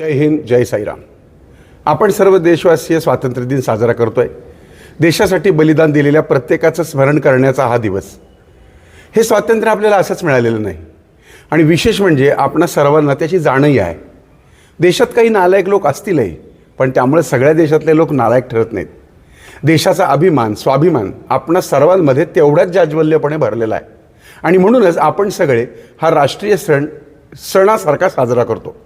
जय हिंद जय साईराम. आपण सर्व देशवासीय स्वातंत्र्य दिन साजरा करतोय. देशासाठी बलिदान दिलेल्या प्रत्येकाचं स्मरण करण्याचा हा दिवस. हे स्वातंत्र्य आपल्याला असंच मिळालेलं नाही. आणि विशेष म्हणजे आपणा सर्वांना त्याची जाणही आहे. देशात काही नालायक लोक असतीलही पण त्यामुळे सगळ्या देशातले लोक नालायक ठरत नाहीत. देशाचा अभिमान स्वाभिमान आपणा सर्वांमध्ये तेवढ्याच जाज्वल्यपणे भरलेला आहे. आणि म्हणूनच आपण सगळे हा राष्ट्रीय सण सणासारखा साजरा करतो.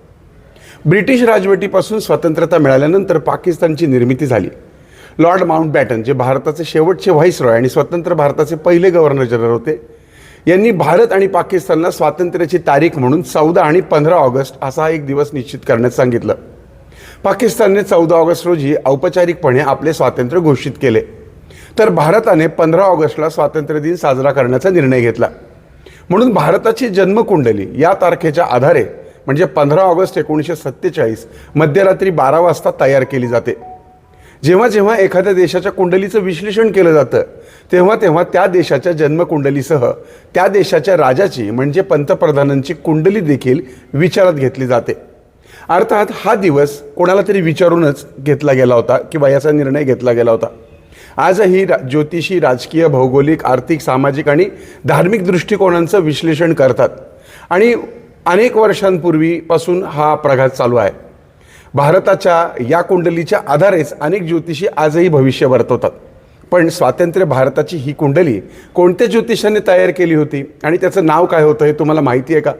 ब्रिटिश राजवटीपासून स्वतंत्रता मिळाल्यानंतर पाकिस्तानची निर्मिती झाली. लॉर्ड माउंट बॅटन जे भारताचे शेवटचे व्हाईसरॉय आणि स्वतंत्र भारताचे पहिले गव्हर्नर जनरल होते यांनी भारत आणि पाकिस्तानला स्वातंत्र्याची तारीख म्हणून चौदा आणि पंधरा ऑगस्ट असा एक दिवस निश्चित करण्यास सांगितलं. पाकिस्तानने चौदा ऑगस्ट रोजी औपचारिकपणे आपले स्वातंत्र्य घोषित केले. तर भारताने पंधरा ऑगस्टला स्वातंत्र्य दिन साजरा करण्याचा निर्णय घेतला. म्हणून भारताची जन्मकुंडली या तारखेच्या आधारे म्हणजे पंधरा ऑगस्ट एकोणीसशे सत्तेचाळीस मध्यरात्री बारा वाजता तयार केली जाते. जेव्हा जेव्हा एखाद्या देशाच्या कुंडलीचं विश्लेषण केलं जातं तेव्हा तेव्हा त्या देशाच्या जन्मकुंडलीसह त्या देशाच्या राजाची म्हणजे पंतप्रधानांची कुंडली देखील विचारात घेतली जाते. अर्थात हा दिवस कोणाला तरी विचारूनच घेतला गेला होता किंवा याचा निर्णय घेतला गेला होता. आजही रा ज्योतिषी राजकीय भौगोलिक आर्थिक सामाजिक आणि धार्मिक दृष्टिकोनांचं विश्लेषण करतात. आणि अनेक वर्षांपूर्वीपासून हा प्रघात चालू आहे. भारताच्या या कुंडलीच्या आधारेच अनेक ज्योतिषी आजही भविष्य वर्तवतात पण स्वातंत्र्य भारताची ही कुंडली कोणत्या ज्योतिषाने तयार केली होती आणि त्याचं नाव काय होतं हे तुम्हाला माहिती आहे का?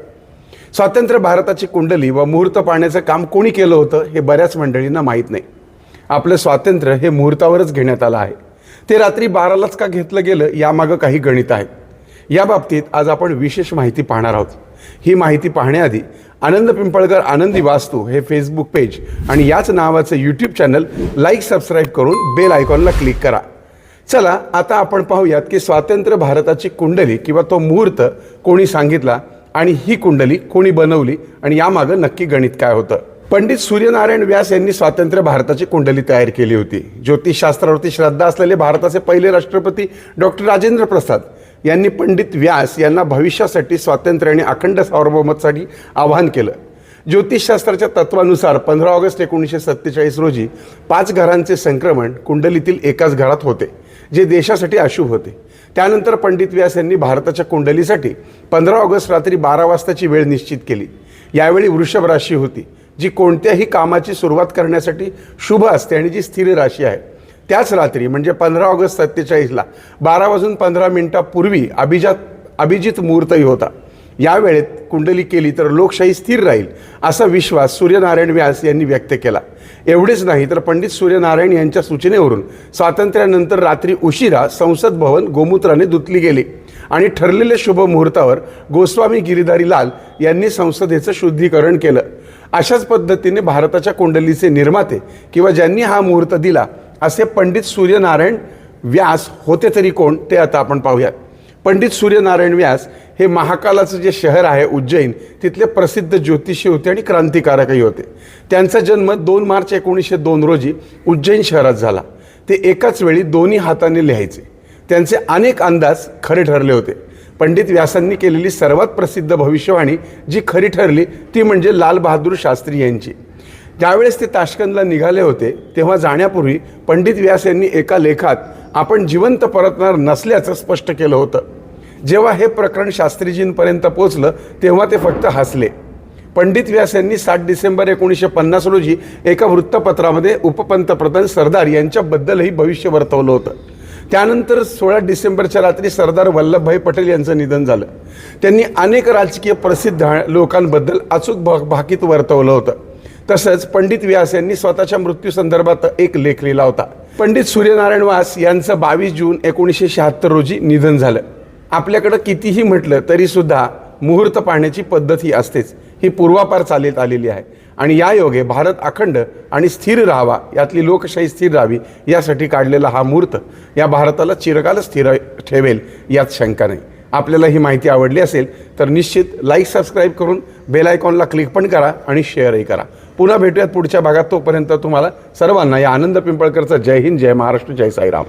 स्वातंत्र्य भारताची कुंडली व मुहूर्त पाहण्याचं काम कोणी केलं होतं हे बऱ्याच मंडळींना माहीत नाही. आपलं स्वातंत्र्य हे मुहूर्तावरच घेण्यात आलं आहे. ते रात्री बारालाच का घेतलं गेलं यामागं काही गणित आहेत या बाबतीत आज आपण विशेष माहिती पाहणार आहोत. ही माहिती पाहण्याआधी आनंद पिंपळकर आनंदी वास्तू हे फेसबुक पेज आणि याच नावाचं यूट्यूब चॅनल लाईक सबस्क्राईब करून बेल आयकॉनला क्लिक करा. चला आता आपण पाहूयात की स्वातंत्र्य भारताची कुंडली किंवा तो मुहूर्त कोणी सांगितला आणि ही कुंडली कोणी बनवली आणि यामागं नक्की गणित काय होतं. पंडित सूर्यनारायण व्यास यांनी स्वातंत्र्य भारताची कुंडली तयार केली होती. ज्योतिषशास्त्रावरती श्रद्धा असलेले भारताचे पहिले राष्ट्रपती डॉक्टर राजेंद्र प्रसाद यांनी पंडित व्यास यांना भविष्यासाठी स्वातंत्र्य आणि अखंड सार्वभौमतेसाठी आवाहन केलं. ज्योतिषशास्त्राच्या तत्वानुसार पंधरा ऑगस्ट एकोणीसशे सत्तेचाळीस रोजी पाच घरांचे संक्रमण कुंडलीतील एकाच घरात होते जे देशासाठी अशुभ होते. त्यानंतर पंडित व्यास यांनी भारताच्या कुंडलीसाठी पंधरा ऑगस्ट रात्री बारा वाजताची वेळ निश्चित केली. यावेळी वृषभ राशी होती जी कोणत्याही कामाची सुरुवात करण्यासाठी शुभ असते आणि जी स्थिर राशी आहे. त्याच रात्री म्हणजे पंधरा ऑगस्ट सत्तेचाळीसला बारा वाजून पंधरा मिनिटापूर्वी अभिजात अभिजित मुहूर्तही होता. यावेळेत कुंडली केली तर लोकशाही स्थिर राहील असा विश्वास सूर्यनारायण व्यास यांनी व्यक्त केला. एवढेच नाही तर पंडित सूर्यनारायण यांच्या सूचनेवरून स्वातंत्र्यानंतर रात्री उशिरा संसद भवन गोमूत्राने धुतली गेली आणि ठरलेल्या शुभ मुहूर्तावर गोस्वामी गिरीधारी लाल यांनी संसदेचं शुद्धीकरण केलं. अशाच पद्धतीने भारताच्या कुंडलीचे निर्माते किंवा ज्यांनी हा मुहूर्त दिला असे पंडित सूर्यनारायण व्यास होते तरी कोण ते आता आपण पाहूयात. पंडित सूर्यनारायण व्यास हे महाकालाचं जे शहर आहे उज्जैन तिथले प्रसिद्ध ज्योतिषी होते आणि क्रांतिकारकही होते. त्यांचा जन्म दोन मार्च एकोणीसशे दोन रोजी उज्जैन शहरात झाला. ते एकाच वेळी दोन्ही हाताने लिहायचे. त्यांचे अनेक अंदाज खरे ठरले होते. पंडित व्यासांनी केलेली सर्वात प्रसिद्ध भविष्यवाणी जी खरी ठरली ती म्हणजे लाल बहादूर शास्त्री यांची. ज्यावेळेस ते ताशकंदला निघाले होते तेव्हा जाण्यापूर्वी पंडित व्यास यांनी एका लेखात आपण जिवंत परतणार नसल्याचं स्पष्ट केलं होतं. जेव्हा हे प्रकरण शास्त्रीजींपर्यंत पोचलं तेव्हा ते फक्त हसले. पंडित व्यास यांनी सात डिसेंबर एकोणीसशे पन्नास रोजी एका वृत्तपत्रामध्ये उपपंतप्रधान सरदार यांच्याबद्दलही भविष्य वर्तवलं होतं. त्यानंतर सोळा डिसेंबरच्या रात्री सरदार वल्लभभाई पटेल यांचं निधन झालं. त्यांनी अनेक राजकीय प्रसिद्ध लोकांबद्दल अचूक भा- भाकीत वर्तवलं होतं. तसंच पंडित व्यास यांनी स्वतःच्या मृत्यूसंदर्भात एक लेख लिहिला होता. पंडित सूर्यनारायण व्यास यांचं बावीस जून एकोणीसशे शहात्तर रोजी निधन झालं. आपल्याकडं कितीही म्हटलं तरी सुद्धा मुहूर्त पाहण्याची पद्धत ही असतेच. ही पूर्वापार चालत आलेली आहे. आणि या योगे भारत अखंड आणि स्थिर राहावा यातली लोकशाही स्थिर राहावी यासाठी काढलेला हा मुहूर्त या भारताला चिरकाल स्थिर ठेवेल यात शंका नाही. आपल्याला ही माहिती आवडली असेल तर निश्चित लाईक सबस्क्राईब करून बेल आयकॉनला क्लिक पण करा आणि शेअरही करा. पुन्हा भेटूयात पुढच्या भागात तोपर्यंत तुम्हाला सर्वांना या आनंद पिंपळकरचा जय हिंद जय महाराष्ट्र जय साईराम.